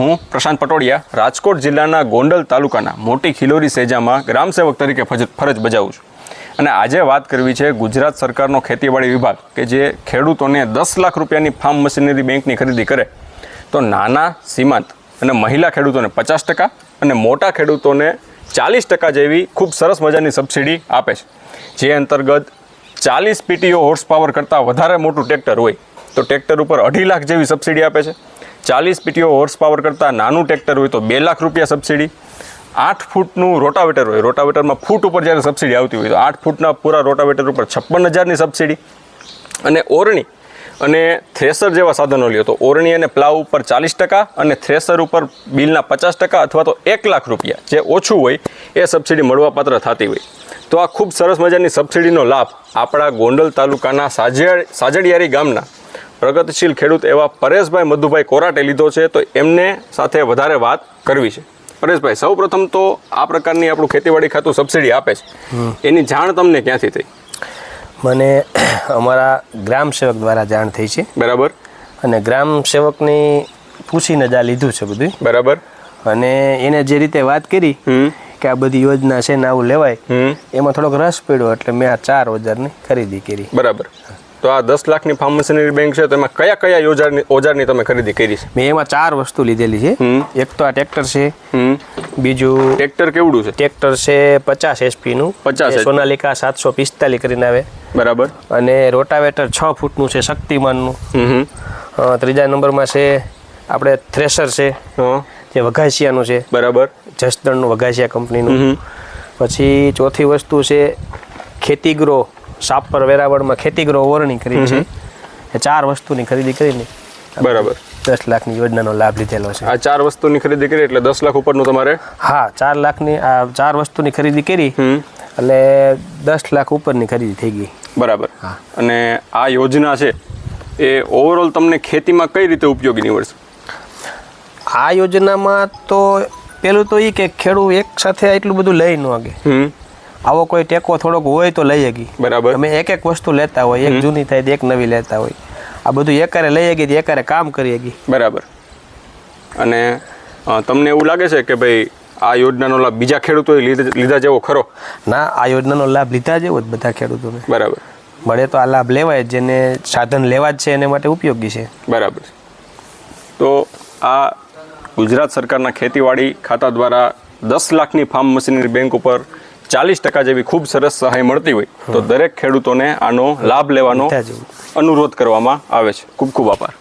હું પ્રશાંત પટોડિયા રાજકોટ જિલ્લાના ગોંડલ તાલુકાના મોટી ખિલોરી સેજામાં ગ્રામસેવક તરીકે ફરજ બજાવું છું. અને આજે વાત કરવી છે ગુજરાત સરકારનો ખેતીવાડી વિભાગ કે જે ખેડૂતોને દસ લાખ રૂપિયાની ફાર્મ મશીનરી બેંકની ખરીદી કરે. તો નાના, સીમાંત અને મહિલા ખેડૂતોને પચાસ ટકા અને મોટા ખેડૂતોને ચાલીસ ટકા જેવી ખૂબ સરસ મજાની સબસિડી આપે છે. જે અંતર્ગત ચાલીસ પીટીઓ હોર્સ પાવર કરતાં વધારે મોટું ટ્રેક્ટર હોય. તો ટ્રેક્ટર ઉપર અઢી લાખ જેવી સબસિડી આપે છે. ચાલીસ પીટીઓ હોર્સ પાવર કરતાં નાનું ટ્રેક્ટર હોય તો બે લાખ રૂપિયા સબસિડી આઠ ફૂટનું રોટાવેટર હોય રોટાવેટરમાં ફૂટ ઉપર જ્યારે સબસિડી આવતી હોય તો આઠ ફૂટના પૂરા રોટાવેટર ઉપર છપ્પન હજારની સબસિડી અને ઓરણી, અને થ્રેસર જેવા સાધનો લ્યો તો ઓરણી અને પ્લાવ ઉપર ચાલીસ ટકા અને થ્રેસર ઉપર બિલના પચાસ ટકા અથવા તો એક લાખ રૂપિયા. જે ઓછું હોય એ સબસિડી મળવાપાત્ર થતી હોય. તો આ ખૂબ સરસ મજાની સબસિડીનો લાભ આપણા ગોંડલ તાલુકાના સાજિયા સાજડિયારી ગામના પ્રગતિશીલ ખેડૂત એવા પરેશભાઈ મધુભાઈ કોરાટે લીધો છે તો એમને સાથે વધારે વાત કરવી છે. પરેશભાઈ સૌ પ્રથમ તો આ પ્રકારની આપણું ખેતીવાડી ખાતું સબસિડી આપે છે. એની જાણ તમને ક્યાંથી થઈ? મને અમારા ગ્રામ સેવક દ્વારા જાણ થઈ છે. બરાબર. અને ગ્રામ સેવકની પૂછીને જ આ લીધું છે બધું. બરાબર. અને એને જે રીતે વાત કરી કે આ બધી યોજના છે ને આવું લેવાય એમાં થોડોક રસ પડ્યો એટલે મેં આ ચાર હજારની ખરીદી કરી. બરાબર. તો આ દસ લાખની ફાર્મ મશીનરી બેંક છે તો એમાં કયા કયા ઓજારની ઓજારની તમે ખરીદી કરી છે? મેં એમાં ચાર વસ્તુ લીધેલી છે. એક તો આ ટ્રેક્ટર છે. બીજું ટ્રેક્ટર કેવડું છે? ટ્રેક્ટર છે પચાસ એસપીનું 50 HP. સોનાલિકા સાતસો પિસ્તાલીસ કરીને આવે. બરાબર. અને રોટાવેટર છ ફૂટનું છે શક્તિમાનનું. ત્રીજા નંબરમાં છે આપણે થ્રેસર છે જે વઘાસિયાનું છે. બરાબર. જસદણનું વઘાસિયા કંપનીનું. પછી ચોથી વસ્તુ છે ખેતીગ્રો સાપર વેરાવળમાં ખેતીગ્રો ઓરણી કરી છે. એ ચાર વસ્તુની ખરીદી કરીને બરાબર. દસ લાખની યોજનાનો લાભ લીધેલો છે. આ ચાર વસ્તુની ખરીદી કરી એટલે દસ લાખ ઉપરનું તમારે? હા ચાર લાખની આ ચાર વસ્તુની ખરીદી કરી એટલે દસ લાખ ઉપરની ખરીદી થઈ ગઈ. બરાબર. અને આ યોજના છે એ ઓવરઓલ તમને ખેતીમાં કઈ રીતે ઉપયોગી નીવડશે? આ યોજનામાં તો પેલું તો એ કે ખેડૂત એક સાથે એટલું બધું લઈ ન આગે. આવો કોઈ ટેકો થોડોક હોય તો લઈ શકી બરાબર. અમે એક એક વસ્તુ લેતા હોય એક જૂની થાય તો એક નવી લેતા હોય. આ બધું એકારે લઈ શકી એકારે કામ કરી શકી બરાબર. અને તમને એવું લાગે છે કે ભાઈ આ યોજનાનો લાભ બીજા ખેડૂતોએ લીધા જેવો ખરો? ના આ યોજનાનો લાભ લીધા જેવો જ બધા ખેડૂતોને. બરાબર. મળે તો આ લાભ લેવાય જેને સાધન લેવા જ છે એને માટે ઉપયોગી છે. બરાબર. તો આ ગુજરાત સરકારના ખેતીવાડી ખાતા દ્વારા દસ લાખની ફાર્મ મશીનરી બેંક ઉપર ચાલીસ ટકા જેવી ખૂબ સરસ સહાય મળતી હોય તો દરેક ખેડૂતોને આનો લાભ લેવાનો અનુરોધ કરવામાં આવે છે. ખૂબ ખૂબ આભાર.